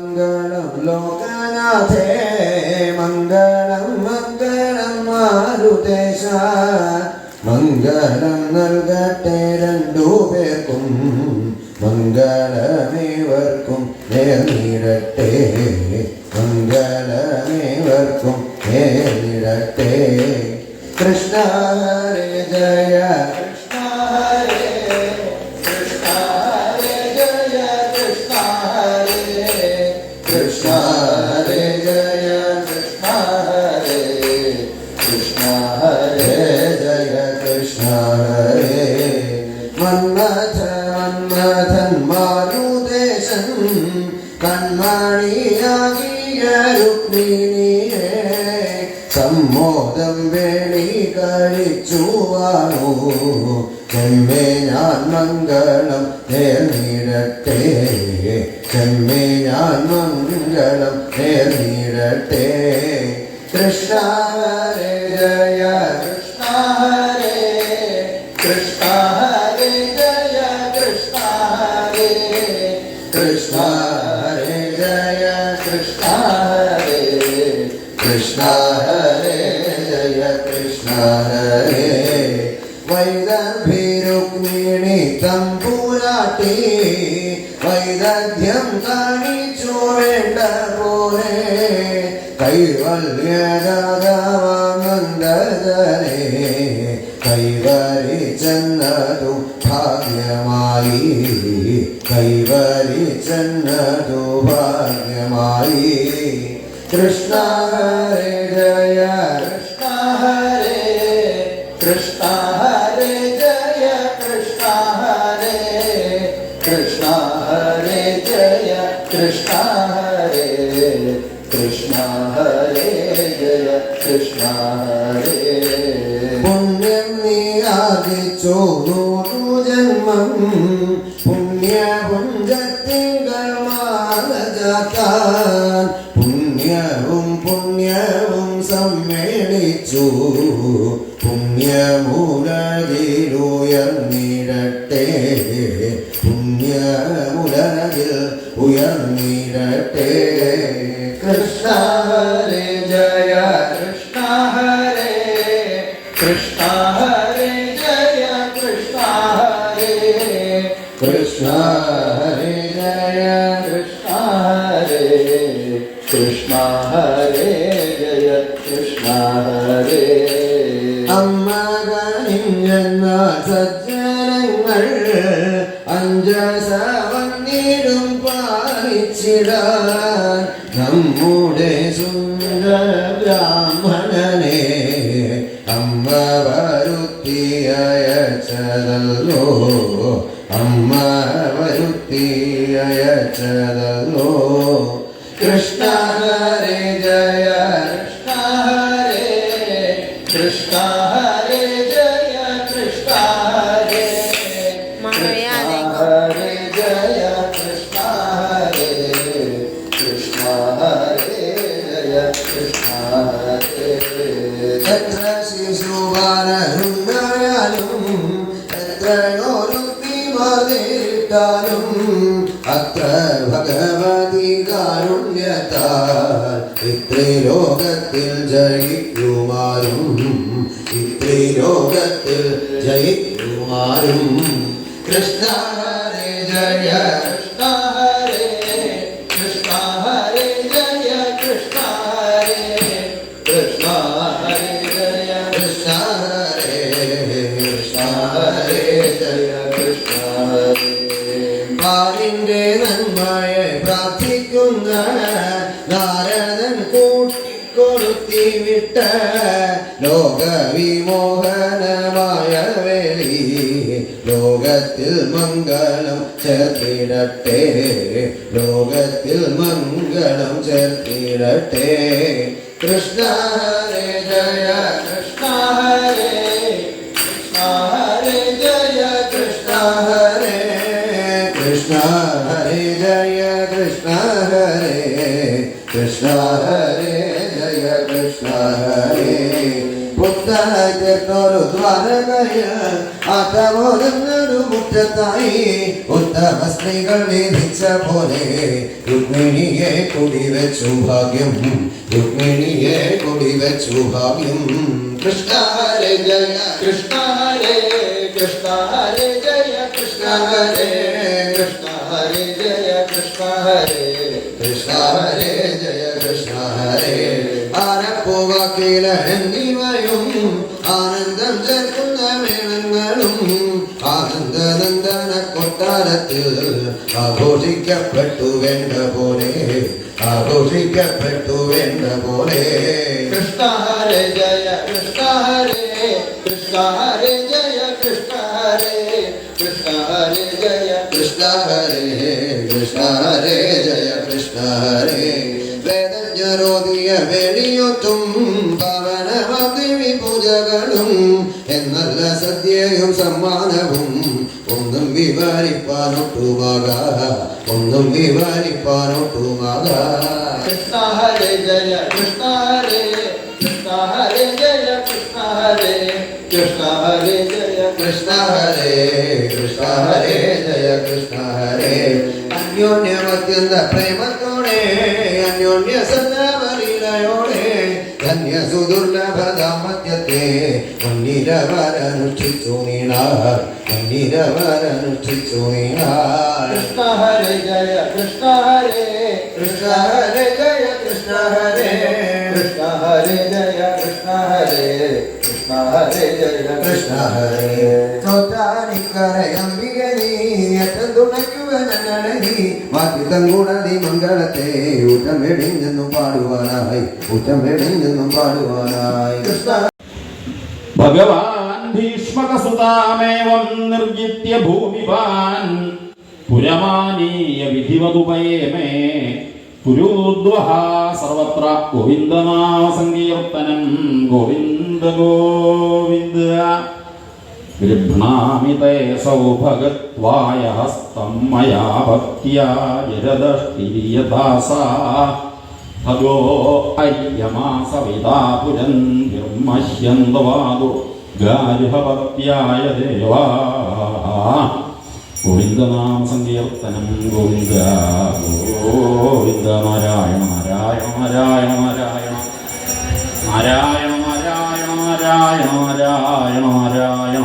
മംഗളം ലോകനാഥേ മംഗളം മംഗളം മാരുദേശ മംഗളം നൽകട്ടെ രണ്ടു പേർക്കും മംഗളമേവർക്കും നേർന്നിടട്ടെ മംഗളമേവർക്കും നേർന്നിടട്ടെ കൃഷ്ണ ഹരേ ജയ സമ്മോദം വേണി കഴിച്ചുവാണോ? ചെമ്മേ ഞാൻ മംഗളം നേർന്നിടട്ടെ. ചെമ്മേ ഞാൻ മംഗളം നേർന്നിടട്ടെ. കൃഷ്ണ ജയ കൃഷ്ണ ഹരേ വൈദർഭിരുക്മിണി തമ്പുരാട്ടി വൈദഗ്ധ്യം കാണിച്ചു വേണ്ട പോലെ കൈവല്യദാനന്ദജനെ കൈവരി ചെന്നതു ഭാഗ്യമായി കൈവരി ചെന്നതു ഭാഗ്യമായി. കൃഷ്ണ പുണ്യം നീ ആദിച്ചു നൂറു ജന്മം. പുണ്യ പുഞ്ചത്തിങ്കൾ മാനജാക്കാൻ പുണ്യവും പുണ്യവും സമ്മേളിച്ചു. പുണ്യമുലകിലുയർന്നിടട്ടെ. പുണ്യമുലകിൽ ഉയർന്നിടട്ടെ. കൃഷ്ണ ഹരേ കൃഷ്ണ ഹരേ കൃഷ്ണ ഹരേ ജയ കൃഷ്ണ ഹരേ അമ്മ സജ്ജനങ്ങൾ അഞ്ചസവന്നിടും പാലിച്ചിടാൻ നമ്മുടെ സുന്ദര ബ്രാഹ്മണനെ അമ്മ വരുത്തിയച്ചതല്ലോ അമ്മ വരുത്തിയച്ചതല്ലോ കൃഷ്ണ ഹരേ ജയ കൃഷ്ണ ഹരേ കൃഷ്ണ ഹരേ ജയ കൃഷ്ണ ഹരേ മറയാതെ. ഹരേ ജയ കൃഷ്ണ ഹരേ കൃഷ്ണ ഹരേ ജയ കൃഷ്ണ ഇത്രിലോകത്തിൽ ജയിക്കുമാരും ഇത്രിലോകത്തിൽ ജയിക്കുമാരും. കൃഷ്ണ ജയ. വിട്ട ലോകവിമോഹനമായ വേളി ലോകത്തിൽ മംഗളം ചേർത്തിടട്ടെ ലോകത്തിൽ മംഗളം ചേർത്തിടട്ടെ. കൃഷ്ണ ഹരേ ജയ കൃഷ്ണ ഹരേ കൃഷ്ണ ഹരേ ജയ കൃഷ്ണ ഹരേ. കൃഷ്ണ ഹരേ ജയ കൃഷ്ണ ഹരേ കൃഷ്ണ ഹരേ. പുത്തനൊരു ദ്വാരകയ ആട്ടമോരുന്നൊരു മുറ്റത്തായി ഉത്തമ സ്ത്രീകൾ വിധിച്ച പോലെ രുക്മിണിയെ കുടിവെച്ചു ഭാഗ്യം രുക്മിണിയെ കുടിവെച്ചു ഭാഗ്യം. കൃഷ്ണ ഹരേ ജയ കൃഷ്ണ ഹരേ കൃഷ്ണ ഹരേ ജയ കൃഷ്ണ ഹരേ കൃഷ്ണ ഹരേ ജയ കൃഷ്ണ ഹരേ കൃഷ്ണ ഹരേ ജയ കൃഷ്ണ ഹരേ ആനപ്പൂവാക്കില എന്നിവയും ആനന്ദനന്ദന കൊട്ടാരത്തിൽ ആഘോഷിക്കപ്പെട്ടു വേണ്ട പോലെ ആഘോഷിക്കപ്പെട്ടു വേണ്ട പോലെ. കൃഷ്ണ ഹരേ ജയ കൃഷ്ണ ഹരേ കൃഷ്ണ ഹരേ ജയ കൃഷ്ണ ഹരേ കൃഷ്ണ ഹരേ ജയ. കൃഷ്ണ ഹരേ കൃഷ്ണ ഹരേ ജയ കൃഷ്ണ ഹരേ. വേദജ്ഞരോധിയ വെളിയൊത്തും പവനമദേവി പൂജകളും എന്നല്ല സദ്യയും സമ്മാനവും ഒന്നും വിവരിപ്പാനൊട്ടുമാക ഒന്നും വിവരിപ്പാനൊട്ടുമാക. കൃഷ്ണ ഹരേ ജയ കൃഷ്ണ ഹരേ ജയ ജയ ജയ പ്രേമത്തോടെ അന്യോന്യ സന്നാവലീലയോടെ ധന്യ സുദുർലഭ ദാമ്പത്യത്തെ മന്നിരവരനുഷ്ഠിച്ചു നീണാർ മന്നിരവരനുഷ്ഠിച്ചു നീണാർ. കൃഷ്ണ ഹരേ ജയ കൃഷ്ണ ഹരേ. കൃഷ്ണ ഹരേ ജയ കൃഷ്ണ ഹരേ. കൃഷ്ണ ഹരേ ജയ കൃഷ്ണ ഹരേ. കൃഷ്ണ ഹരേ ജയ കൃഷ്ണ ഹരേ. അഴകി വാക്കിത്തം കൂടാതെ മംഗളത്തെ ഊറ്റമെടിൽ നിന്നും പാടുവാനായി ഊറ്റമെടിൽ നിന്നും പാടുവാനായി. ഭഗവാൻ ഭീഷ്മകസുതാമേവം നിർജിത്യ ഭൂമിവാൻ പുരമാനീയ വിധിവതുപയേമേ പുരൂർദ്വഹ സർവത്ര ഗോവിന്ദനാമസങ്കീർത്തനം ഗോവിന്ദ ഗോവിന്ദ. ഗൃഹ്ണാമി തേ സൗഭഗത്വായ ഹസ്തം മയാ ഭക്ത്യാ ജരദഷ്ടിരിയദാസാ ഭഗോ അയ്യമാസവിതാ പുരൻ നിർമ്മഹ്യന്തവാദു ഗാരുഹപത്യായ ദേവാ ഗോവിന്ദനാമ സങ്കീർത്തനം ഗോവിന്ദ ഗോവിന്ദ നാരായണ നാരായണ നാരായണ നാരായണ നാരായണ നാരായണ നാരായണ നാരായണ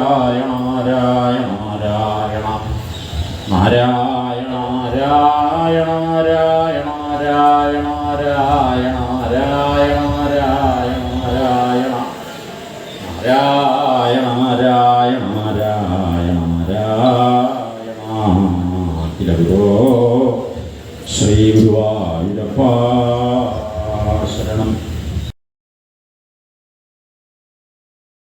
നാരായണ നാരായണ നാരായണ. നാരായണ നാരായണ നാരായണ നാരായണ നാരായണ നാരായണ നാരായണ നാരായണ. നാരായണ നാരായണ നാരായണ നാരായണ. ശ്രീ ഗുരുവായൂരപ്പ.